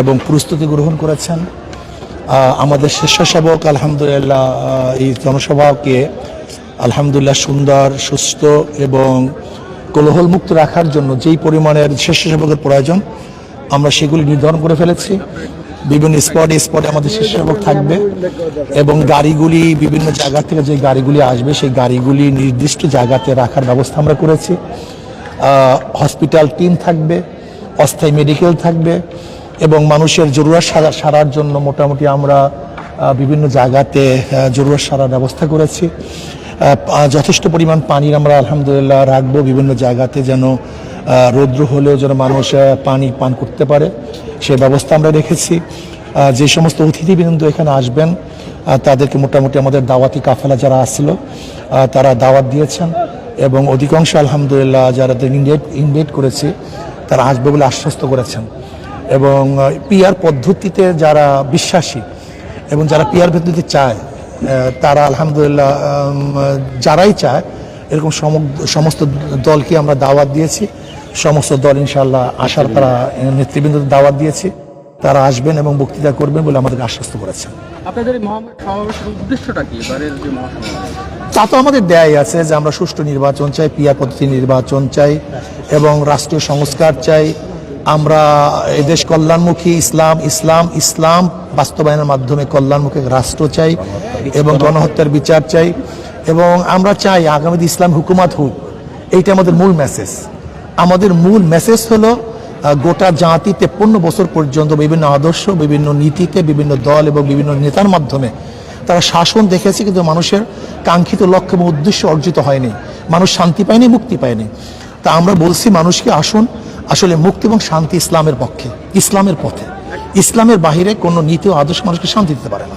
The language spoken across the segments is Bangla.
এবং প্রস্তুতি গ্রহণ করেছেন। আমাদের স্বেচ্ছাসেবক, আলহামদুলিল্লাহ এই জনসভাকে আলহামদুলিল্লাহ সুন্দর, সুস্থ এবং কোলাহলমুক্ত রাখার জন্য যেই পরিমাণের স্বেচ্ছাসেবকের প্রয়োজন, আমরা সেগুলি নির্ধারণ করে ফেলেছি। বিভিন্ন স্পটে স্পটে আমাদের স্বেচ্ছাসেবক থাকবে এবং গাড়িগুলি, বিভিন্ন জায়গা থেকে যে গাড়িগুলি আসবে, সেই গাড়িগুলি নির্দিষ্ট জায়গাতে রাখার ব্যবস্থা আমরা করেছি। হসপিটাল টিম থাকবে, অস্থায়ী মেডিকেল থাকবে এবং মানুষের জরুরত সারা সারার জন্য মোটামুটি আমরা বিভিন্ন জায়গাতে আহ, জরুরত সারার ব্যবস্থা করেছি। যথেষ্ট পরিমাণ পানির আমরা আলহামদুলিল্লাহ রাখব বিভিন্ন জায়গাতে যেন রৌদ্র হলেও যেন মানুষ পানি পান করতে পারে। সেই ব্যবস্থা আমরা রেখেছি। যে সমস্ত অতিথিবৃন্দ এখানে আসবেন তাদেরকে মোটামুটি আমাদের দাওয়াতি কাফেলা যারা আহ, তারা দাওয়াত দিয়েছেন এবং অধিকাংশ আলহামদুলিল্লাহ যারা ইনভাইট ইনভাইট করেছি তারা আসবে বলে আশ্বস্ত করেছেন। এবং পিয়ার পদ্ধতিতে যারা বিশ্বাসী এবং যারা পিয়ার পদ্ধতি চায় তারা আলহামদুলিল্লাহ যারাই চায় এরকম সমস্ত দলকে আমরা দাওয়াত দিয়েছি। সমস্ত দল ইনশাল্লাহ আসার তারা নেতৃবৃন্দ দাওয়াত দিয়েছি। তারা আসবেন এবং বক্তৃতা করবেন বলে আমাদেরকে আশ্বস্ত করেছেন। আপনাদের উদ্দেশ্যটা কি? তা তো আমাদের দেয়াই আছে যে আমরা সুষ্ঠু নির্বাচন চাই পিয়ার পদ্ধতি নির্বাচন চাই এবং রাষ্ট্রীয় সংস্কার চাই। আমরা এদেশ কল্যাণমুখী, ইসলাম ইসলাম ইসলাম বাস্তবায়নের মাধ্যমে কল্যাণমুখী রাষ্ট্র চাই এবং গণহত্যার বিচার চাই এবং আমরা চাই আগামী ইসলাম হুকুমাত হোক। এইটা আমাদের মূল মেসেজ আমাদের মূল মেসেজ হলো গোটা জাতি তেপ্পন্ন বছর পর্যন্ত বিভিন্ন আদর্শ, বিভিন্ন নীতিতে বিভিন্ন দল এবং বিভিন্ন নেতার মাধ্যমে তারা শাসন দেখেছে, কিন্তু মানুষের কাঙ্ক্ষিত লক্ষ্য এবং উদ্দেশ্য অর্জিত হয়নি। মানুষ শান্তি পায়নি, মুক্তি পায়নি। তা আমরা বলছি, মানুষকে আসুন আসলে মুক্তি এবং শান্তি ইসলামের পক্ষে ইসলামের পথে। ইসলামের বাহিরে কোনো নীতি ও আদর্শ মানুষকে শান্তি দিতে পারে না।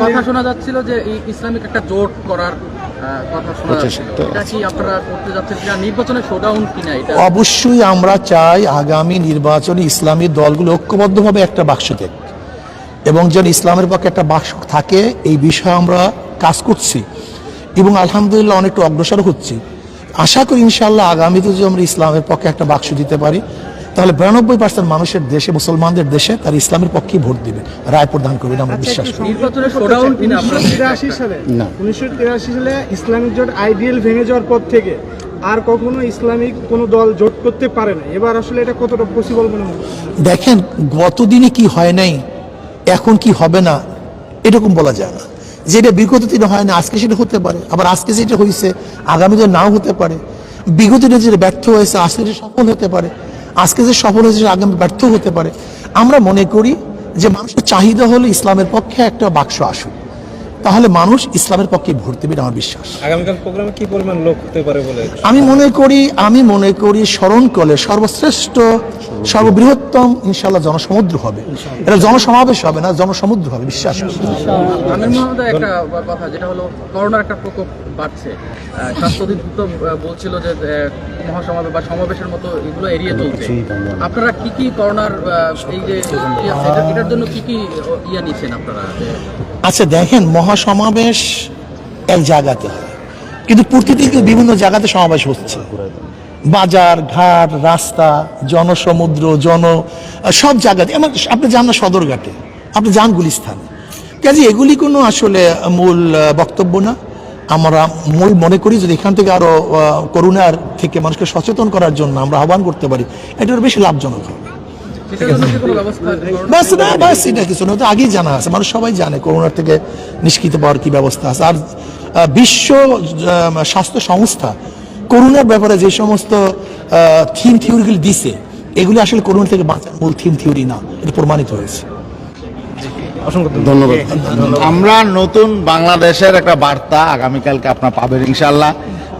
কথা শোনা যাচ্ছিল যে এই ইসলামিক একটা জোট করার আহ, কথা শোনা যাচ্ছিল। এটা কি আপনারা করতে যাচ্ছেন কিনা? নির্বাচনে শোডাউন কিনা এটা? অবশ্যই আমরা চাই আগামী নির্বাচনে ইসলামী দলগুলো ঐক্যবদ্ধভাবে একটা বাক্স দেখ। এবং যেন ইসলামের পক্ষে একটা বাক্স থাকে এই বিষয়ে আমরা কাজ করছি। এবং আলহামদুলিল্লাহ অনেকটা অগ্রসর হচ্ছি। আশা করি ইনশাল্লাহ আগামীতে যদি আমরা ইসলামের পক্ষে একটা বাক্স দিতে পারি তাহলে বিরানব্বই পার্সেন্ট মানুষের দেশে মুসলমানদের দেশে তার ইসলামের পক্ষেই ভোট দিবে। রায় প্রদান করবে আমরা বিশ্বাস করি। সালে উনিশশো তিরাশি সালে ইসলামিক জোট আইডিয়াল ভেঙে যাওয়ার পর থেকে আর কখনো ইসলামিক কোনো দল জোট করতে পারে না এবার আসলে এটা কতটা পসিবল মনে হয়? দেখেন গতদিনে কি হয় নাই এখন কি হবে না এরকম বলা যায় না। যেটা বিগত দিনে হয় না, আজকে সেটা হতে পারে, আবার আজকে যেটা হয়েছে আগামী দিনে নাও হতে পারে। বিগত দিনে যেটা ব্যর্থ হয়েছে, আজকে যে সফল হতে পারে। আজকে যে সফল হয়েছে, সেটা আগামী ব্যর্থ হতে পারে। আমরা মনে করি যে মানুষের চাহিদা হলো ইসলামের পক্ষে একটা বাক্স আসুক। তাহলে মানুষ ইসলামের পক্ষে ভোট দেবে আমার বিশ্বাস। আগামীকাল প্রোগ্রামে কি পরিমাণ লোক হতে পারে বলে? আমি মনে করি আমি মনে করি স্মরণকলে সর্বশ্রেষ্ঠ সর্ববৃহত্তম ইনশাল্লাহ জনসমুদ্র হবে। এটা জনসমাবেশ হবে না জনসমুদ্র হবে বিশ্বাস করি। একটা কথা যেটা হলো করোনার একটা প্রকোপ বাড়ছে। স্বাস্থ্য অধিদপ্তর বলছিল যে মহাসমাবেশ বা সমাবেশের মতো এগুলো এড়িয়ে চলছে। আপনারা কি কি করোনার এই যে এটার জন্য কি কি ইয়ে নিচ্ছেন আপনারা? আচ্ছা দেখেন মহাসমাবেশ এক জায়গাতে হয়। কিন্তু প্রতিদিন বিভিন্ন জায়গাতে সমাবেশ হচ্ছে। বাজার, ঘাট, রাস্তা, জনসমুদ্র, জন, সব জায়গাতে। এমন আপনি যান না সদরঘাটে, আপনি যান গুলিস্থানে। কাজে এগুলি কোনো আসলে মূল বক্তব্য না। আমরা মূল মনে করি যদি এখান থেকে আরও করুণার থেকে মানুষকে সচেতন করার জন্য আমরা আহ্বান করতে পারি এটা বেশি লাভজনক হবে। বাস না বাস এটা কিছু না তো আগেই জানা আছে মানুষ সবাই জানে করোনার থেকে নিষ্কৃত পাওয়ার কি ব্যবস্থা আছে। আর বিশ্ব স্বাস্থ্য সংস্থা করোনার ব্যাপারে যে সমস্ত থিম থিওরিগুলি দিছে এগুলি আসলে করোনা থেকে বাঁচার মূল থিম থিওরি না এটা প্রমাণিত হয়েছে। ধন্যবাদ। আমরা নতুন বাংলাদেশের একটা বার্তা আগামীকালকে আপনার পাবেন ইনশাল্লাহ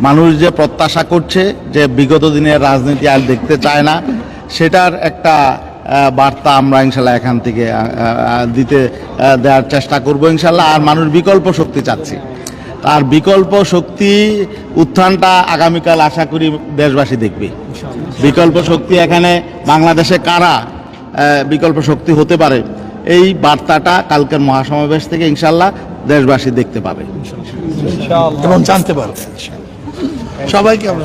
মানুষ যে প্রত্যাশা করছে যে বিগত দিনের রাজনীতি আর দেখতে চায় না সেটার একটা বার্তা আমরা ইনশাল্লাহ এখান থেকে দিতে দেওয়ার চেষ্টা করব ইনশাল্লাহ আর মানুষ বিকল্প শক্তি চাচ্ছি আর বিকল্প শক্তি উত্থানটা আগামীকাল আশা করি দেশবাসী দেখবে বিকল্প শক্তি এখানে বাংলাদেশে কারা বিকল্প শক্তি হতে পারে এই বার্তাটা কালকের মহাসমাবেশ থেকে ইনশাল্লাহ দেশবাসী দেখতে পাবে এবং জানতে পারবে সবাইকে আমরা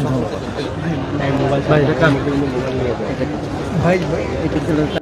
ধন্যবাদ